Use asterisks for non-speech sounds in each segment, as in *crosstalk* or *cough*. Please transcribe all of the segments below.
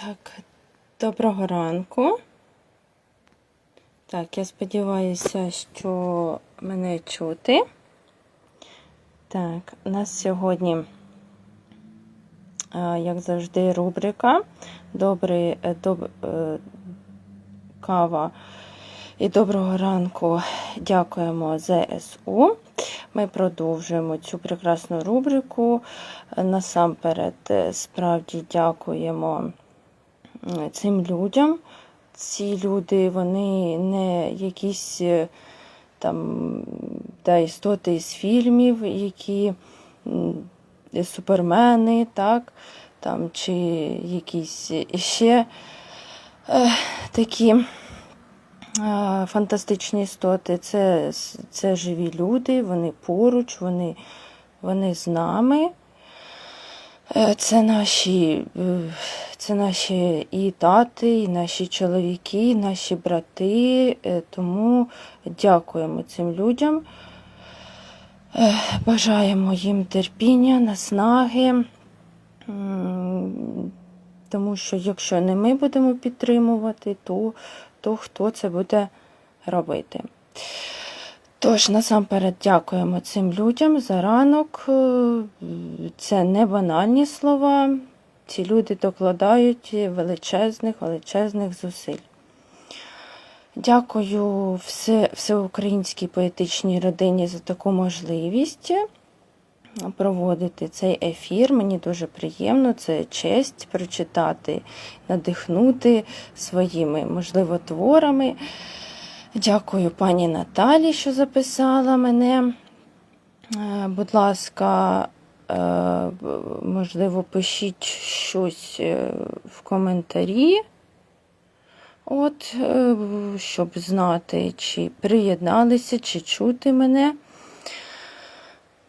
Так, доброго ранку. Так, я сподіваюся, що мене чути. Так, у нас сьогодні, як завжди, рубрика Добрий е, доб, е, кава і доброго ранку. Дякуємо ЗСУ. Ми продовжуємо цю прекрасну рубрику. Насамперед, е, справді дякуємо е, цим людям. Ці люди, вони не якісь е, там та істоти з фільмів, які супермени, так, там, чи якісь ще е, такі е, фантастичні істоти. Це, це живі люди, вони поруч, вони, вони з нами. Е, Це наші, е, це наші і тати, і наші чоловіки, і наші брати. Е, Тому дякуємо цим людям. Бажаємо їм терпіння, наснаги. Тому що якщо не ми будемо підтримувати, то, то хто це буде робити? Тож, насамперед, дякуємо цим людям за ранок. Е, Це не банальні слова. Ці люди докладають величезних, величезних зусиль. Дякую все, всеукраїнській поетичній родині за таку можливість проводити цей ефір. Мені дуже приємно, це честь прочитати, надихнути своїми, можливо, творами. Дякую пані Наталі, що записала мене. Е, Будь ласка, е, можливо, пишіть щось е, в коментарі. От, щоб знати, чи приєдналися, чи чути мене.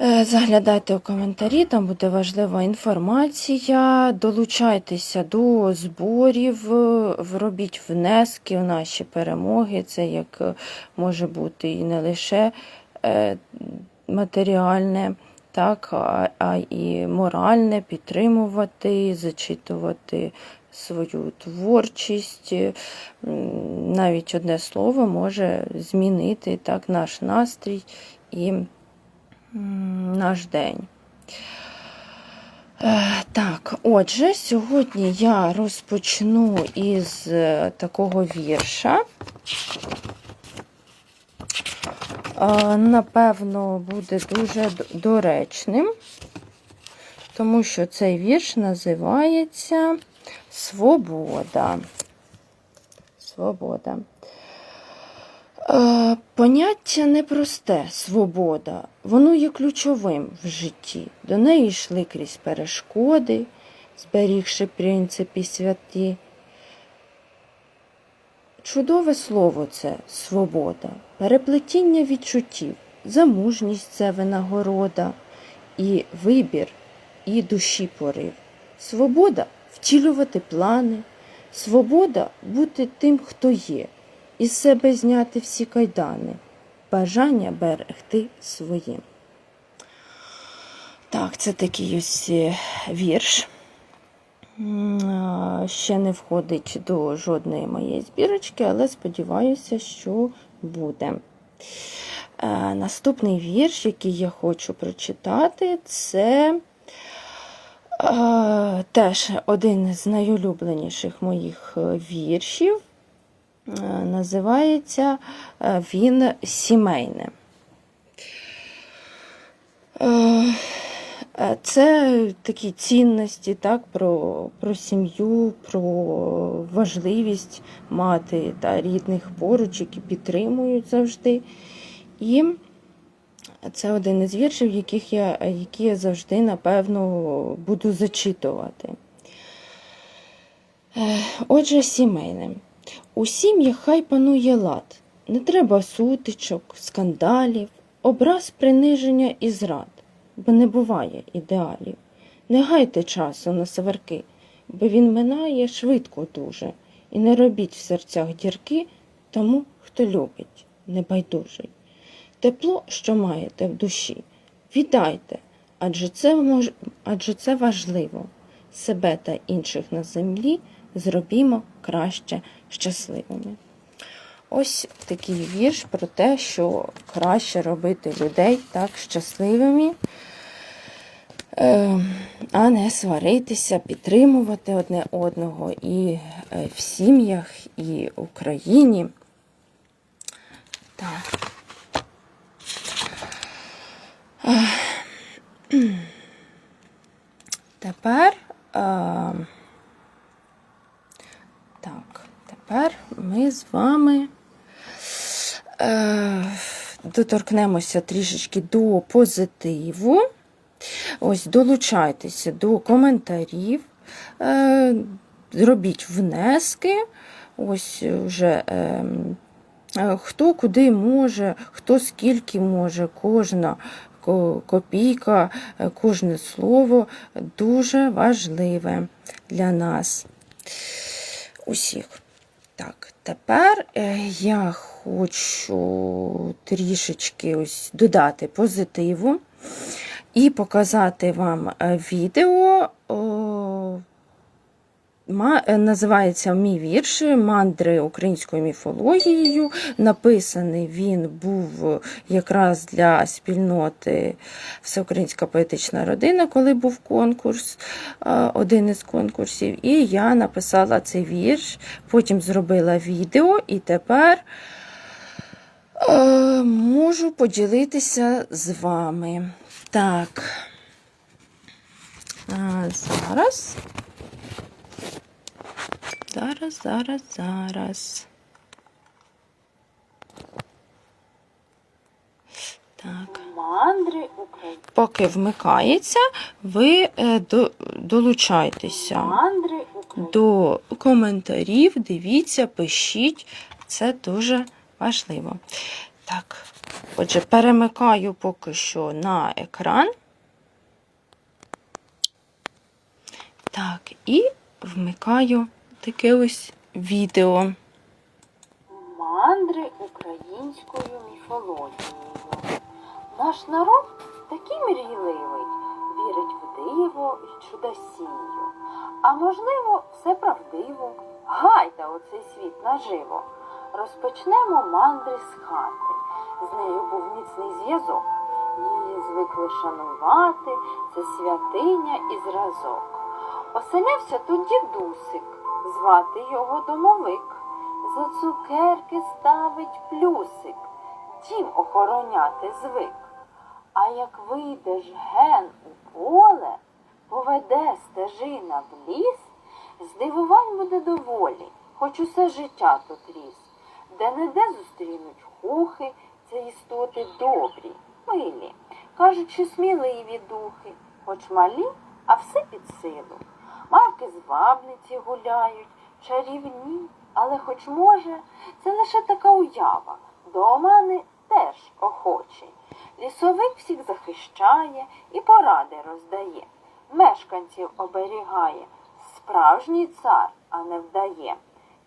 Е, Заглядайте у коментарі, там буде важлива інформація. Долучайтеся до зборів, е, робіть внески в наші перемоги. Це як е, може бути і не лише матеріальне, так, а, і моральне, підтримувати, зачитувати свою творчість. Навіть одне слово може змінити так, наш настрій і наш день. Е, Так, отже, сьогодні я розпочну із е, такого вірша. Е, Напевно, буде дуже доречним, тому що цей вірш називається Свобода. Свобода. Поняття непросте свобода. Воно є ключовим в житті. До неї йшли крізь перешкоди, зберігши принципи святі. Чудове слово це свобода, переплетіння відчуттів, замужність це винагорода, і вибір, і душі порив. Свобода втілювати плани, свобода бути тим, хто є, із себе зняти всі кайдани, бажання берегти своє. Так, це такий ось е, вірш. Ще не входить до жодної моєї збірочки, але сподіваюся, що буде. Е, Наступний вірш, який я хочу прочитати, це е, теж один з найулюбленіших моїх віршів. Називається е, він Сімейне. Е, Е, Це такі цінності, так, про, про сім'ю, про важливість мати та рідних поруч, які підтримують завжди. І це один із віршів, яких я, які я завжди, напевно, буду зачитувати. Отже, сімейне. У сім'ях хай панує лад. Не треба сутичок, скандалів, образ приниження і зрад бо не буває ідеалів. Не гайте часу на сварки, бо він минає швидко дуже, і не робіть в серцях дірки тому, хто любить, небайдужий. Тепло, що маєте в душі, віддайте, адже це, мож... адже це важливо. Себе та інших на землі зробімо краще щасливими. Ось такий вірш про те, що краще робити людей так щасливими, е, а не сваритися, підтримувати одне одного і е, в сім'ях, і в Україні. Так. Тепер. е, Так, тепер ми з вами е, доторкнемося трішечки до позитиву. Ось, долучайтеся до коментарів, е, робіть внески. Ось вже е, е, хто куди може, хто скільки може, кожна копійка, е, кожне слово дуже важливе для нас усіх. Так, тепер е, я хочу трішечки ось додати позитиву і показати вам е, відео. Е, Називається мій вірш Мандри українською міфологією. Написаний він був якраз для спільноти Всеукраїнська поетична родина, коли був конкурс, е, один із конкурсів. І я написала цей вірш, потім зробила відео, і тепер е, можу поділитися з вами. Так. Зараз. Зараз, зараз, зараз. Так. Поки вмикається, ви е, до, долучайтеся до коментарів, дивіться, пишіть. Це дуже важливо. Так, отже, перемикаю поки що на екран. Так, і вмикаю таке ось відео. Мандри українською міфологією. Наш народ такий мрійливий, вірить в диво і чудосію. А можливо, все правдиво. Гайда оцей світ наживо. Розпочнемо мандри з хати. З нею був міцний зв'язок. Її звикли шанувати, це святиня і зразок. Оселявся тут дідусик, звати його домовик. За цукерки ставить плюсик, дім охороняти звик. А як вийдеш ген у поле, поведе стежина в ліс, здивувань буде доволі, хоч усе життя тут ріс. Де не де зустрінуть хухи, це істоти добрі, милі, кажучи, сміливі духи, хоч малі, а все під силу. Мавки звабниці гуляють, чарівні, але хоч може, це лише така уява, до омани теж охочий. Лісовик всіх захищає і поради роздає, мешканців оберігає, справжній цар, а не вдає.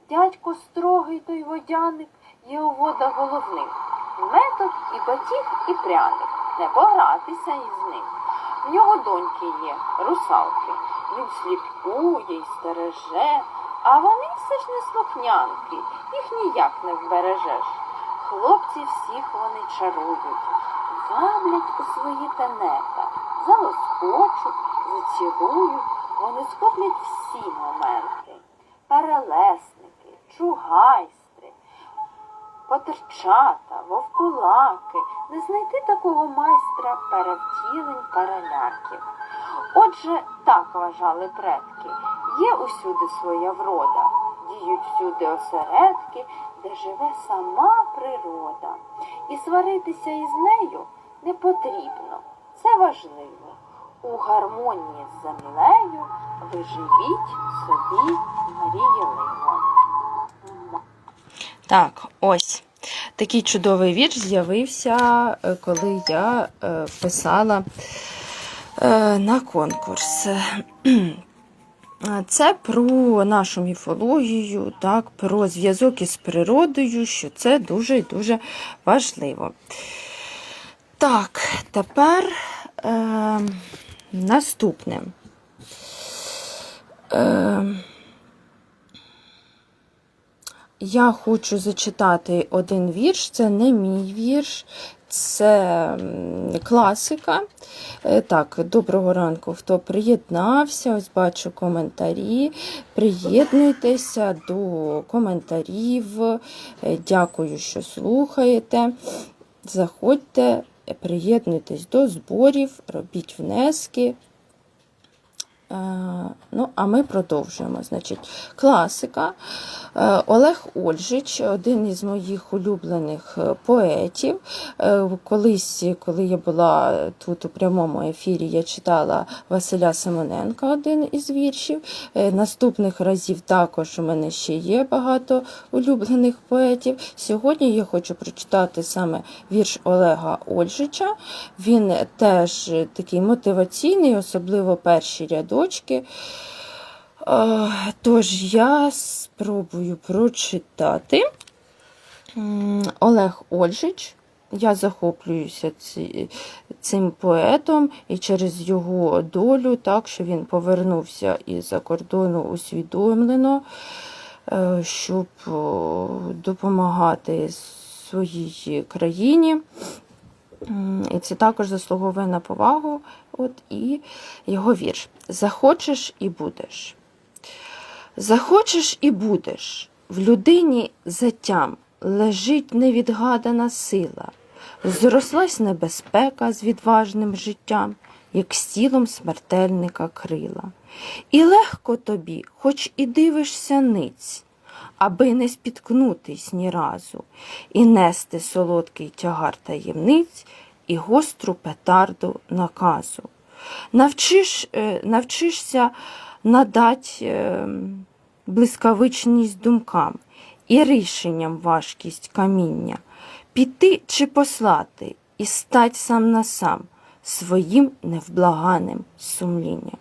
Дядько строгий той водяник є у вода головним. Метод і батіг, і пряник, не погратися із ним. В нього доньки є, русалки. Він слідкує й стереже, а вони все ж не слухнянки, їх ніяк не вбережеш. Хлопці всіх вони чарують, ваблять у свої тенета, залоскочуть, зацілують, вони схоплять всі моменти. Перелесники, чугайстри, потерчата, вовкулаки, не знайти такого майстра перевтілень переляків. Отже, так вважали предки, є усюди своя врода, діють всюди осередки, де живе сама природа. І сваритися із нею не потрібно, це важливо. У гармонії з землею ви живіть собі мрійливо. Так, ось. Такий чудовий вірш з'явився, е, коли я е, писала е, на конкурс. *clears throat* Це про нашу міфологію, так, про зв'язок із природою, що це дуже і дуже важливо. Так, тепер е, наступне. Е, я хочу зачитати один вірш. Це не мій вірш, це класика. Е, Так, доброго ранку, хто приєднався, ось бачу коментарі. Приєднуйтеся до коментарів. Е, Дякую, що слухаєте. Заходьте, приєднуйтесь до зборів, робіть внески. Е, Ну, а ми продовжуємо. Значить, класика. Е, Олег Ольжич, один із моїх улюблених е, поетів. Колись, коли я була тут у прямому ефірі, я читала Василя Симоненка, один із віршів. Наступних разів також у мене ще є багато улюблених поетів. Сьогодні я хочу прочитати саме вірш Олега Ольжича. Він теж такий мотиваційний, особливо перші рядочки. Е, Тож я спробую прочитати. Олег Ольжич. Я захоплююся цим поетом і через його долю, так що він повернувся із-за кордону усвідомлено, е, щоб допомагати своїй країні. І це також заслуговує на повагу. От і його вірш. Захочеш і будеш. Захочеш і будеш. В людині затям лежить невідгадана сила. Зрослась небезпека з відважним життям, як з тілом смертельника крила. І легко тобі, хоч і дивишся ниць, аби не спіткнутись ні разу, і нести солодкий тягар таємниць і гостру петарду наказу. Навчиш, е, навчишся надать е, блискавичність думкам і рішенням важкість каміння, піти чи послати і стать сам на сам своїм невблаганим сумлінням.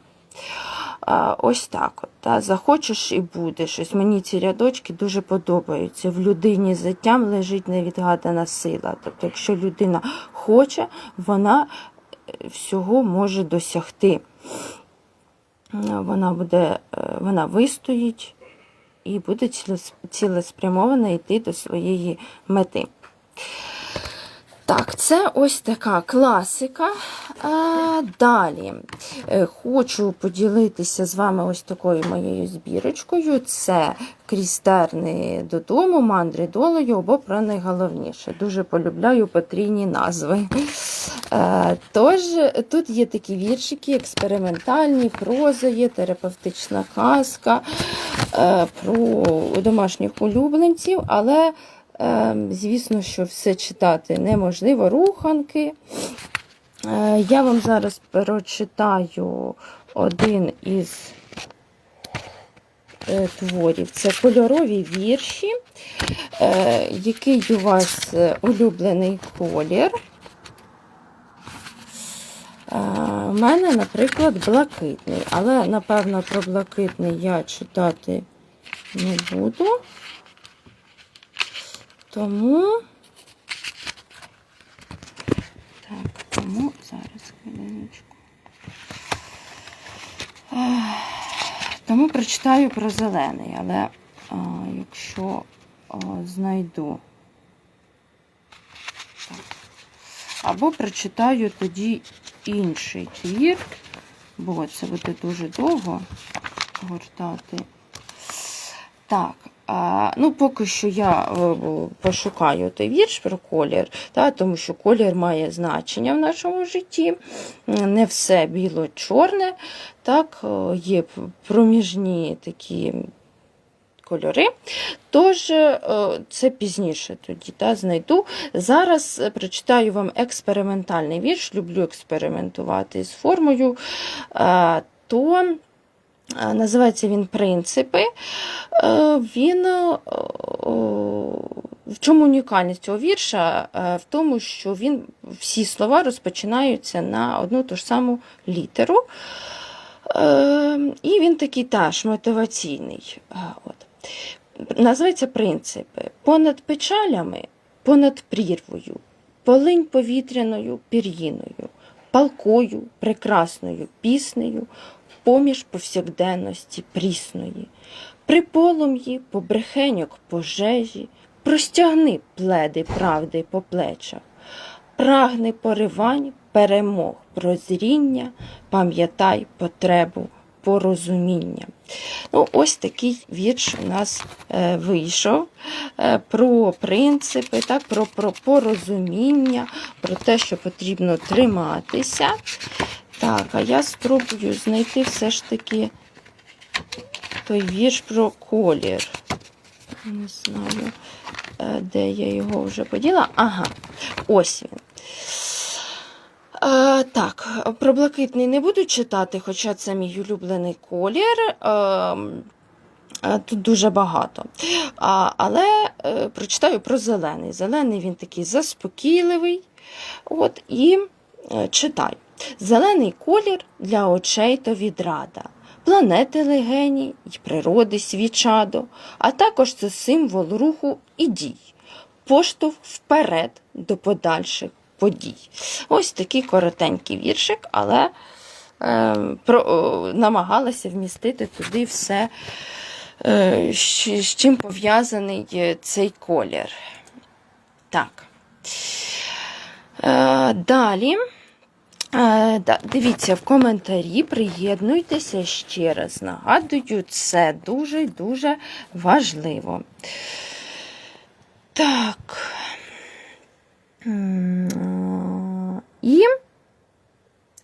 Ось так. От, та, захочеш і будеш. Ось мені ці рядочки дуже подобаються. В людині заттям лежить невідгадана сила. Тобто, якщо людина хоче, вона е, всього може досягти. Вона буде, е, вона вистоїть і буде цілес- цілеспрямовано йти до своєї мети. Так, це ось така класика. А, далі е, хочу поділитися з вами ось такою моєю збірочкою. Це крізь терни додому, мандри долею або про найголовніше. Дуже полюбляю потрійні назви. Е, Тож, тут є такі віршики, експериментальні, проза є, терапевтична казка е, про домашніх улюбленців, але Звісно, що все читати неможливо. Руханки. Е, Я вам зараз прочитаю один із е, творів. Це кольорові вірші. Е, Який у вас улюблений колір? У мене, наприклад, блакитний, але, напевно, про блакитний я читати не буду. Тому. Так, тому зараз хвилиночку. Тому прочитаю про зелений, але а, якщо а, знайду. Так. Або прочитаю тоді інший твір, бо це буде дуже довго гортати. Так, а, ну поки що я е, пошукаю той вірш про колір, та, тому що колір має значення в нашому житті. Не все біло-чорне, так, е, є проміжні такі кольори. Тож е, це пізніше тоді та, знайду. Зараз прочитаю вам експериментальний вірш, люблю експериментувати з формою. То Називається він Принципи. Е, Він е, в чому унікальність цього вірша? Е, В тому, що він всі слова розпочинаються на одну ту ж саму літеру. Е, І він такий теж мотиваційний. Е, От. Називається Принципи. Понад печалями, понад прірвою, полинь повітряною пір'їною, палкою, прекрасною піснею, поміж повсякденності прісної. При полум'ї, побрехеньок пожежі, простягни пледи правди по плечах, прагни поривань, перемог, прозріння, пам'ятай потребу порозуміння. Ну, ось такий вірш у нас е, вийшов е, про принципи, так, про, про порозуміння, про те, що потрібно триматися. Так, а я спробую знайти все ж таки той вірш про колір. Не знаю, е, де я його вже поділа. Ага, ось він. Е, так, про блакитний не буду читати, хоча це мій улюблений колір. Е, е, тут дуже багато. А, але е, прочитаю про зелений. Зелений він такий заспокійливий. От, і е, читаю. Зелений колір для очей то відрада, планети легені й природи свічадо, а також це символ руху і дій, поштовх вперед до подальших подій. Ось такий коротенький віршик, але е, про, о, намагалася вмістити туди все, е, з, з чим пов'язаний е, цей колір. Так. Е, далі. Дивіться в коментарі, приєднуйтеся ще раз. Нагадую, це дуже дуже важливо. Так. І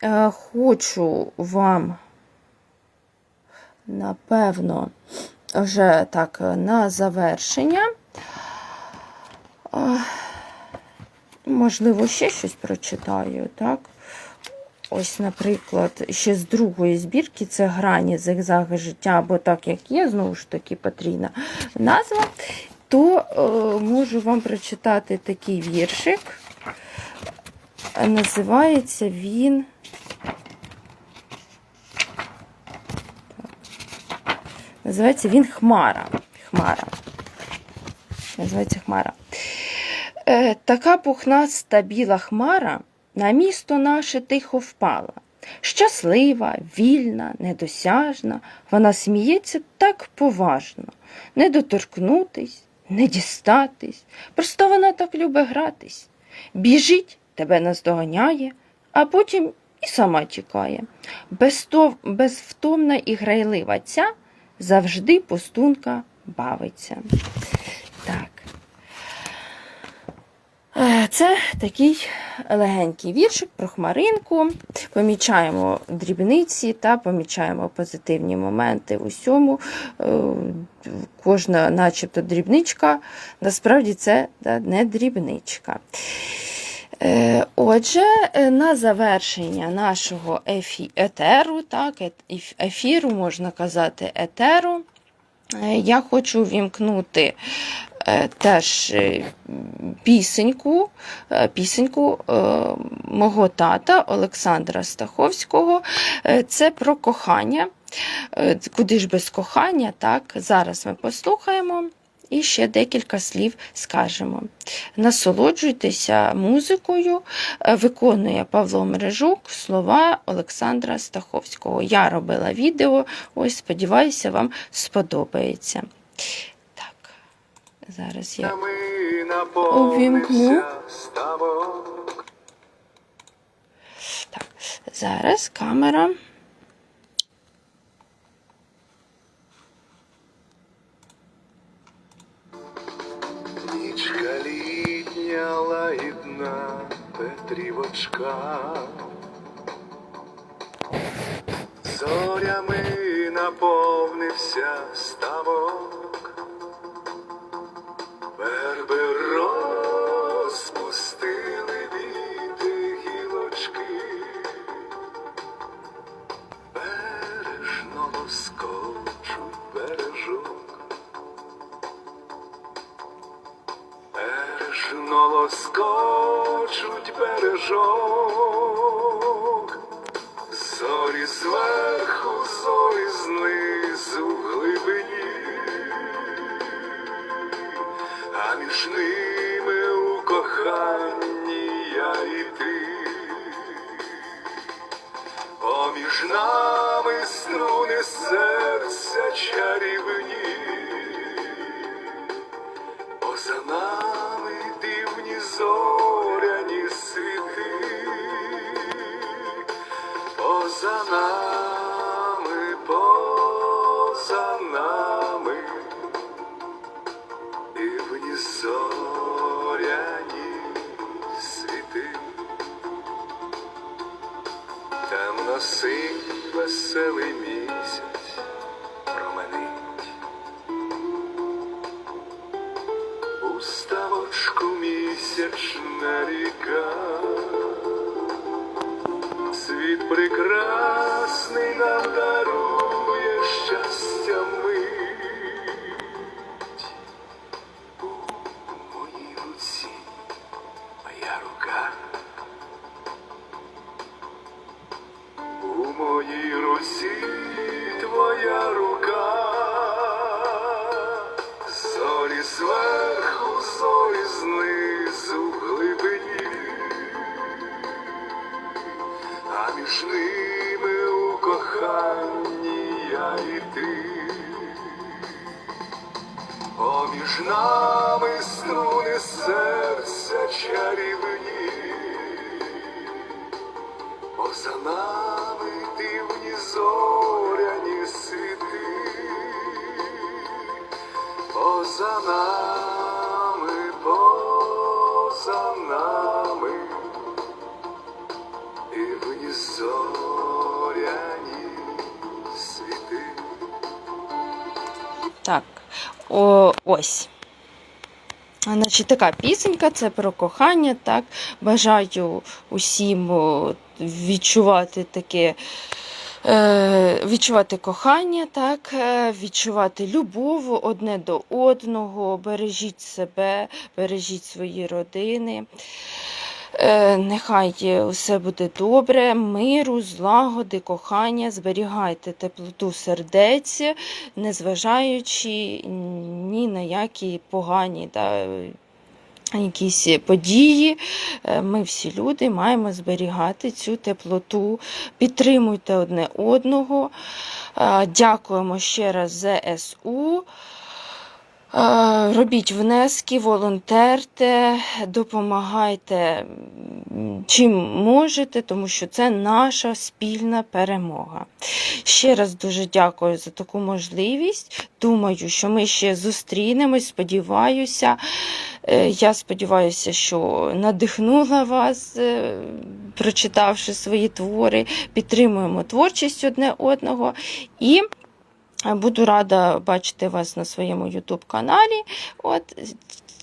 е, хочу вам, напевно, вже так на завершення. е, Можливо, ще щось прочитаю, так? Ось, наприклад, ще з другої збірки це грані зигзаги життя, або так як є, знову ж таки потрійна назва, то е, можу вам прочитати такий віршик. Називається він. Називається він Хмара. Хмара. Називається Хмара. Е, така пухнаста біла хмара на місто наше тихо впала. Щаслива, вільна, недосяжна, вона сміється так поважно, не доторкнутись, не дістатись. Просто вона так любить гратись. Біжить, тебе наздоганяє, а потім і сама тікає. Безтов... Безвтомна і грайлива ця завжди пустунка бавиться. Так. Е, Це такий легенький віршик про хмаринку. Помічаємо дрібниці та помічаємо позитивні моменти усьому. Е, Кожна, начебто, дрібничка, насправді це не дрібничка. Е, Отже, е, на завершення нашого ефі- етеру, так, ефіру, можна казати, етеру, я хочу вімкнути теж е, пісеньку, е, пісеньку е, мого тата Олександра Стаховського. Е, Це про кохання. Е, Куди ж без кохання? Так, зараз ми послухаємо. І ще декілька слів скажемо. Насолоджуйтеся музикою, Е, виконує Павло Мережук слова Олександра Стаховського. Я робила відео, ось сподіваюся, вам сподобається. Зараз я. Увімкну. Так, зараз камера. Темно синь веселий місяць струни серця чарівні, поза нами дивні зоряні світи, поза нами, поза нами дивні зоряні світи. Так, о, ось. Значить, така пісенька, це про кохання. Так. Бажаю усім відчувати таке. е, Відчувати кохання, так, е, відчувати любов одне до одного, бережіть себе, бережіть свої родини. Е, Нехай усе буде добре, миру, злагоди, кохання, зберігайте теплоту сердець, незважаючи ні на які погані та, якісь події. Е, Ми всі люди маємо зберігати цю теплоту, підтримуйте одне одного. Е, Дякуємо ще раз ЗСУ. Робіть внески, волонтерте, допомагайте чим можете, тому що це наша спільна перемога. Ще раз дуже дякую за таку можливість. Думаю, що ми ще зустрінемось, сподіваюся. Е, Я сподіваюся, що надихнула вас, е, прочитавши свої твори. Підтримуємо творчість одне одного. І Буду рада бачити вас на своєму YouTube каналі. От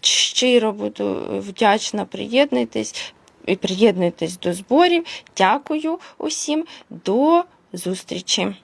щиро буду вдячна. Приєднуйтесь і приєднуйтесь до зборів. Дякую усім. До зустрічі!